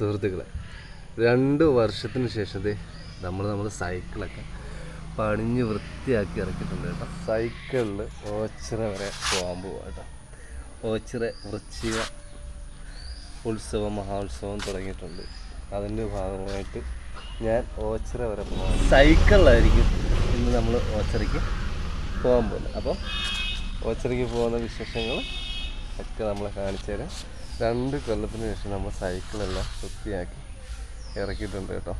സുഹൃത്തുക്കളെ രണ്ട് വർഷത്തിന് ശേഷം നമ്മൾ നമ്മുടെ സൈക്കിളൊക്കെ പണിഞ്ഞ് വൃത്തിയാക്കി ഇറക്കിയിട്ടുണ്ട് കേട്ടോ. സൈക്കിളിൽ ഓച്ചിറ വരെ പോകാൻ പോവാം കേട്ടോ. ഓച്ചിറ വൃശ്ചിക ഉത്സവം മഹോത്സവം തുടങ്ങിയിട്ടുണ്ട്. അതിന്റെ ഭാഗമായിട്ട് ഞാൻ ഓച്ചിറ വരെ പോകാം സൈക്കിളിലായിരിക്കും ഇന്ന് നമ്മൾ ഓച്ചിറയ്ക്ക് പോകാൻ പോകുന്നത്. അപ്പം ഓച്ചിറയ്ക്ക് പോകുന്ന വിശേഷങ്ങൾ ഒക്കെ നമ്മളെ കാണിച്ചു തരാം രണ്ട് കൊല്ലത്തിന് ശേഷം നമ്മൾ സൈക്കിളെല്ലാം വൃത്തിയാക്കി ഇറക്കിയിട്ടുണ്ട് കേട്ടോ.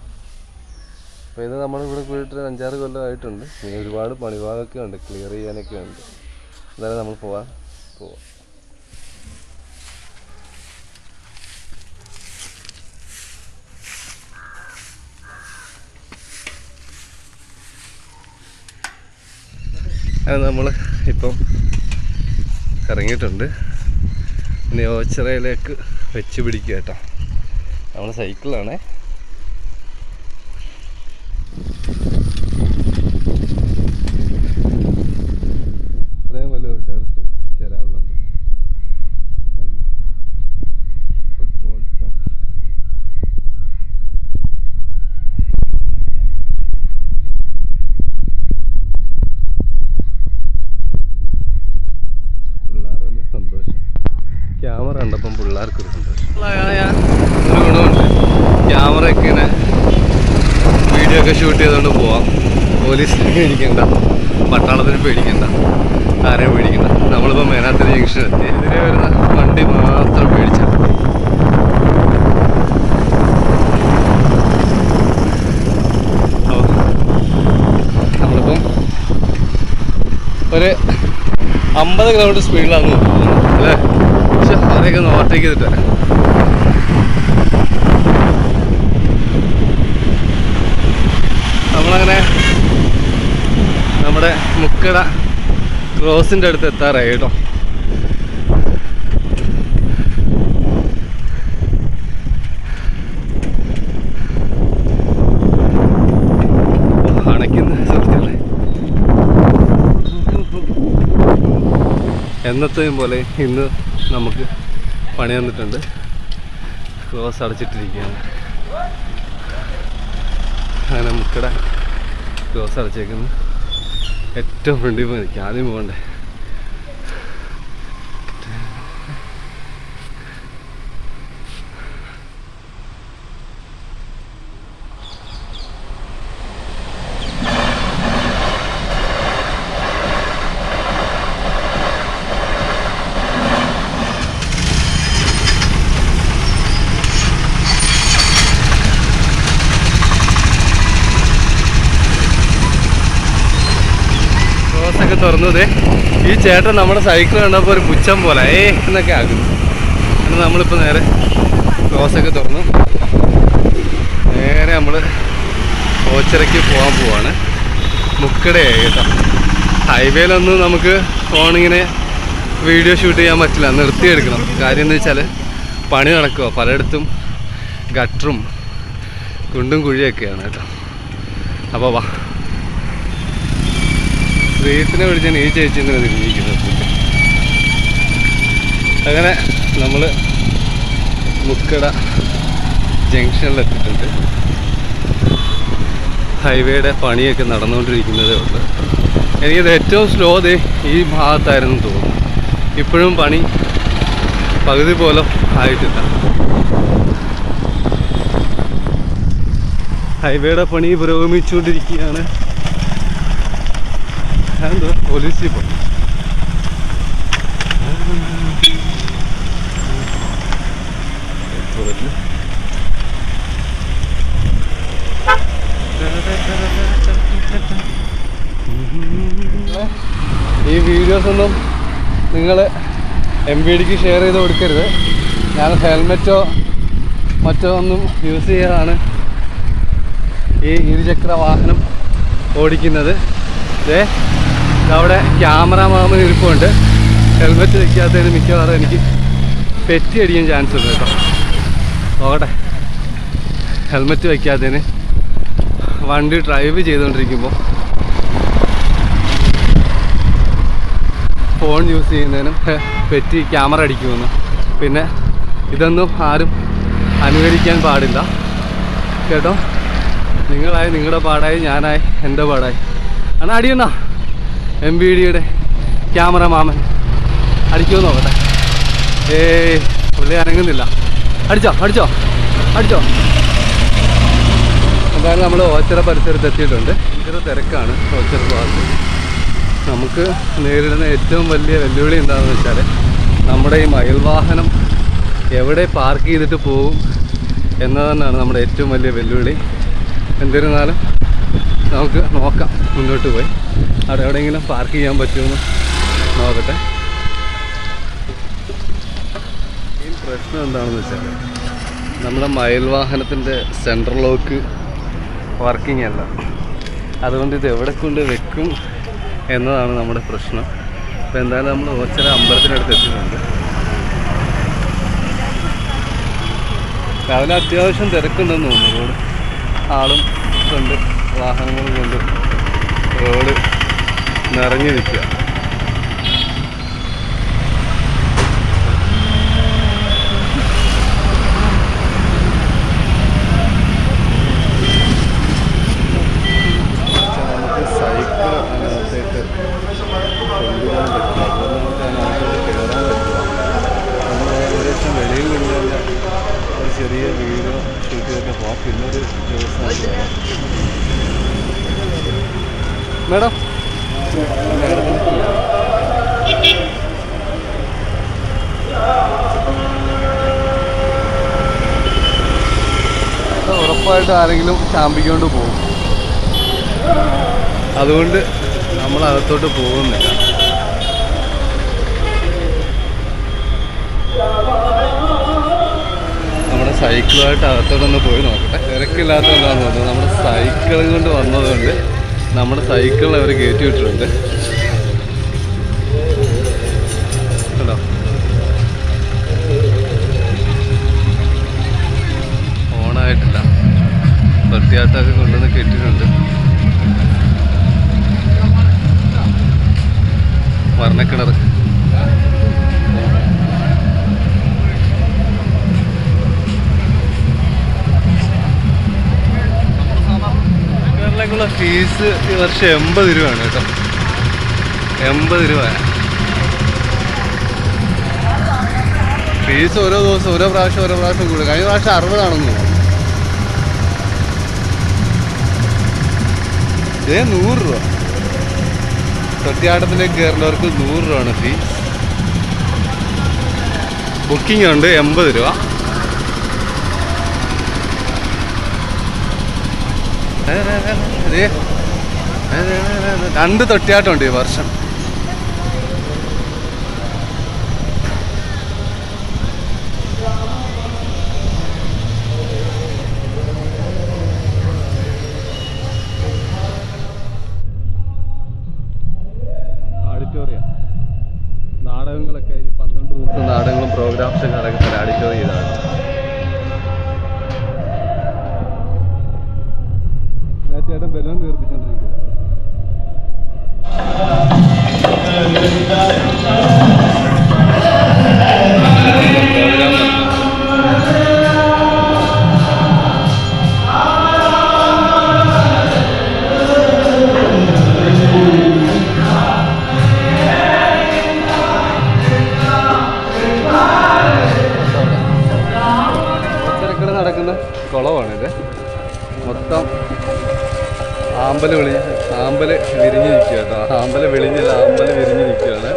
അപ്പോൾ ഇത് നമ്മളിവിടെ പോയിട്ട് അഞ്ചാറ് കൊല്ലമായിട്ടുണ്ട് ഇനി ഒരുപാട് പണിഭാഗമൊക്കെ ഉണ്ട് ക്ലിയർ ചെയ്യാനൊക്കെ ഉണ്ട്. എന്തായാലും നമ്മൾ പോവാം. പോവാം. നമ്മൾ ഇപ്പം ഇറങ്ങിയിട്ടുണ്ട്. ഇനി ഓച്ചിറയിലേക്ക് വെച്ച് പിടിക്കുക കേട്ടോ. നമ്മൾ സൈക്കിളാണേ കണ്ടപ്പം പിള്ളേർക്കൊരു സന്തോഷം. ഒരു ഗുണമുണ്ട് ക്യാമറ ഒക്കെ ഇങ്ങനെ വീഡിയോ ഒക്കെ ഷൂട്ട് ചെയ്തുകൊണ്ട് പോവാം. പോലീസിനെ പേടിക്കണ്ട. പട്ടാളത്തിന് പേടിക്കണ്ട. ആരെയും പേടിക്കണ്ട. നമ്മളിപ്പോൾ മേനാത്തിന് ജംഗ്ഷൻ എത്തി. എതിരെ വരുന്ന വണ്ടി മാത്രം പേടിച്ചാൽ നമ്മളിപ്പം ഒരു അമ്പത് കിലോമീറ്റർ സ്പീഡിലാണ് അല്ലേ? അതൊക്കെ ഒന്ന് ഓവർടേക്ക് ചെയ്തിട്ട് വരാം. നമ്മളങ്ങനെ നമ്മുടെ മുക്കട ക്രോസിന്റെ അടുത്ത് എത്താറായി കേട്ടോ. എന്നത്തെയും പോലെ ഇന്ന് നമുക്ക് പണി തന്നിട്ടുണ്ട്. ക്ലോസ് അടച്ചിട്ടിരിക്കുകയാണ്. അങ്ങനെ മുക്കട ക്ലോസ് അടച്ചേക്കുന്നു. ഏറ്റവും ഫ്രണ്ടിൽ പോയി നിൽക്കുക. ആദ്യം പോകണ്ടേ? ക്ലോസൊക്കെ തുറന്നത് ഈ ചേട്ടൻ നമ്മുടെ സൈക്കിൾ കണ്ടപ്പോൾ ഒരു പുച്ഛം പോലെ ഏ എന്നൊക്കെ ആകുന്നു അങ്ങനെ നമ്മളിപ്പോൾ നേരെ ഒക്കെ തുറന്നു. നേരെ നമ്മൾ ഓച്ചിറയ്ക്ക് പോകാൻ പോവാണ്. മുക്കടയായി കേട്ടോ. ഹൈവേയിലൊന്നും നമുക്ക് ഫോണിങ്ങനെ വീഡിയോ ഷൂട്ട് ചെയ്യാൻ പറ്റില്ല. നിർത്തിയെടുക്കണം. കാര്യം എന്ന് വെച്ചാൽ പണി നടക്കുക പലയിടത്തും ഗട്ടറും കുണ്ടും കുഴിയൊക്കെയാണ് കേട്ടോ. അപ്പോൾ വാ. ശ്രീത്തിനെ വിളിച്ചാണ് ഈ ചേച്ചി ഇങ്ങനെ തിരിഞ്ഞിരിക്കുന്നത് അങ്ങനെ നമ്മൾ മുക്കട ജംഗ്ഷനിലെത്തിയിട്ടുണ്ട്. ഹൈവേയുടെ പണിയൊക്കെ നടന്നുകൊണ്ടിരിക്കുന്നതേ ഉള്ളൂ. എനിക്കത് ഏറ്റവും സ്ലോ ദേ ഈ ഭാഗത്തായിരുന്നു തോന്നുന്നു. ഇപ്പോഴും പണി പകുതി പോലും ആയിട്ടില്ല. ഹൈവേയുടെ പണി പുരോഗമിച്ചുകൊണ്ടിരിക്കുകയാണ്. എന്തോ പോലീസ് ജീപ്പ് ഈ വീഡിയോസ് ഒന്നും നിങ്ങൾ എം വി ഡിക്ക് ഷെയർ ചെയ്ത് കൊടുക്കരുത്. ഞാൻ ഹെൽമെറ്റോ മറ്റോ ഒന്നും യൂസ് ചെയ്യാതാണ് ഈ ഇരുചക്ര വാഹനം ഓടിക്കുന്നത്. ദേ അവിടെ ക്യാമറ മാമൻ ഇരിപ്പുണ്ട്. ഹെൽമെറ്റ് വയ്ക്കാത്തതിന് മിക്കവാറും എനിക്ക് പെറ്റി അടിക്കാൻ ചാൻസ് ഉണ്ട് കേട്ടോ. നോക്കട്ടെ. ഹെൽമെറ്റ് വയ്ക്കാത്തതിന് വണ്ടി ഡ്രൈവ് ചെയ്തുകൊണ്ടിരിക്കുമ്പോൾ ഫോൺ യൂസ് ചെയ്യുന്നതിനും പെറ്റി ക്യാമറ അടിക്കുമെന്ന്. പിന്നെ ഇതൊന്നും ആരും അനുകരിക്കാൻ പാടില്ല. കേട്ടോ? നിങ്ങളായി നിങ്ങളുടെ പാടായി ഞാനായി എന്റെ പാടായി. അണ്ണാ അടിയുന്നാ എം ബി ഡിയുടെ ക്യാമറ മാമൻ അടിക്കുമോ നോക്കട്ടെ. ഏയ് പുള്ളി അനങ്ങുന്നില്ല. അടിച്ചോ അടിച്ചോ അടിച്ചോ. എന്തായാലും നമ്മൾ ഓച്ചിറ പരിസരത്ത് എത്തിയിട്ടുണ്ട്. ഭയങ്കര തിരക്കാണ് ഓച്ചിറ ഭാഗത്ത്. നമുക്ക് നേരിടുന്ന ഏറ്റവും വലിയ വെല്ലുവിളി എന്താണെന്ന് വെച്ചാൽ നമ്മുടെ ഈ മയിൽവാഹനം എവിടെ പാർക്ക് ചെയ്തിട്ട് പോകും എന്നത് തന്നെയാണ് നമ്മുടെ ഏറ്റവും വലിയ വെല്ലുവിളി. എന്നിരുന്നാലും നമുക്ക് നോക്കാം മുന്നോട്ട് പോയി. അവിടെ എവിടെയെങ്കിലും പാർക്ക് ചെയ്യാൻ പറ്റുമെന്ന് നോക്കട്ടെ. ഈ പ്രശ്നം എന്താണെന്ന് വെച്ചാൽ നമ്മുടെ മയിൽ വാഹനത്തിന്റെ സെൻട്രൽ ലോക്ക് വർക്കിംഗ് അല്ല. അതുകൊണ്ട് ഇത് എവിടെ കൊണ്ട് വെക്കും എന്നതാണ് നമ്മുടെ പ്രശ്നം. അപ്പോൾ എന്തായാലും നമ്മൾ ഓച്ചര അമ്പലത്തിനടുത്ത് എത്തിയിട്ടുണ്ട്. രാവിലെ അത്യാവശ്യം തിരക്കുണ്ടെന്ന് തോന്നുന്നു. റോഡ് ആളും കൊണ്ട് വാഹനങ്ങളും കൊണ്ട് റോഡ് നിറഞ്ഞിരിക്കുക. ചെറിയ വീഡിയോ ഷൂട്ട് മേഡം ഉറപ്പായിട്ട് ആരെങ്കിലും ചാമ്പിക്കൊണ്ട് പോകും. അതുകൊണ്ട് നമ്മൾ അകത്തോട്ട് പോകുന്നില്ല. നമ്മുടെ സൈക്കിളുമായിട്ട് അകത്തോട്ടൊന്ന് പോയി നോക്കട്ടെ. തിരക്കില്ലാത്തതുകൊണ്ടാന്ന് തോന്നുന്നത് നമ്മുടെ സൈക്കിളും കൊണ്ട് വന്നതുകൊണ്ട് നമ്മുടെ സൈക്കിളിൽ അവർ കയറ്റി വിട്ടിട്ടുണ്ട്. കേട്ടോ ഓണായിട്ടില്ല. വൃത്തിയായിട്ടൊക്കെ കൊണ്ടുവന്ന് കെട്ടിയിട്ടുണ്ട്. വർണക്കിണർ കേരളക്കുള്ള ഫീസ് ഈ വർഷം എൺപത് രൂപയാണ് കേട്ടോ. എൺപത് രൂപ. ഫീസ് ഓരോ ദിവസം ഓരോ പ്രാവശ്യം ഓരോ പ്രാവശ്യം കൂടും. കഴിഞ്ഞ പ്രാവശ്യം അറുപതാണെന്ന് ഇതേ നൂറ് രൂപ. തൊട്ടിയാട്ടത്തിലേക്ക് കയറുന്നവർക്ക് നൂറ് രൂപയാണ് ഫീസ് ബുക്കിംഗ് ഉണ്ട് എൺപത് രൂപ. രണ്ട് തൊട്ടിയാട്ടുണ്ട് ഈ വർഷം കുളമാണിത്. മൊത്തം ആമ്പൽ വിളി ആമ്പൽ വിരിഞ്ഞ് നിൽക്കുക കേട്ടോ ആമ്പൽ വിളിഞ്ഞില്ല ആമ്പൽ വിരിഞ്ഞ് നിൽക്കുകയാണ്.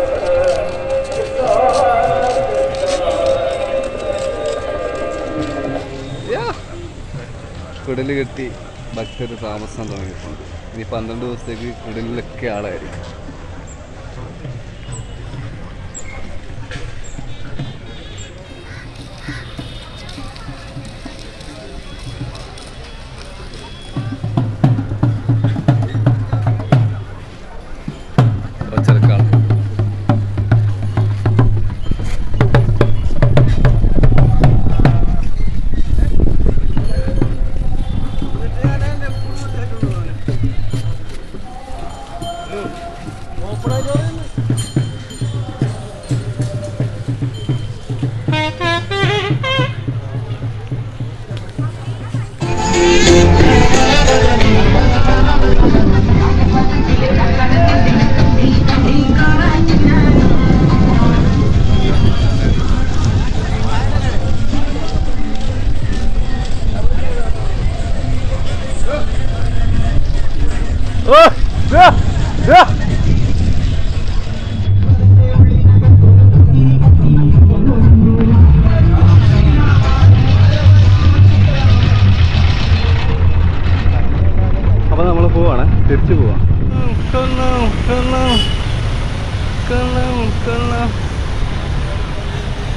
കുടൽ കെട്ടി ഭക്തർ താമസം തുടങ്ങിയിട്ടുണ്ട്. ഇനി പന്ത്രണ്ട് ദിവസത്തേക്ക് കുടലിലൊക്കെ ആളായിരിക്കും.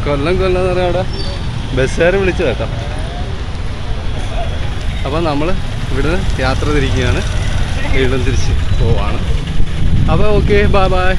കൊല്ലം കൊല്ലം എന്ന് പറയാം അവിടെ. ബസ്സുകാർ വിളിച്ചു കേട്ടോ. അപ്പം നമ്മൾ ഇവിടുന്ന് യാത്ര തിരിക്കുകയാണ്. വീണ്ടും തിരിച്ച് പോവാണ്. അപ്പോൾ ഓക്കെ ബൈ ബൈ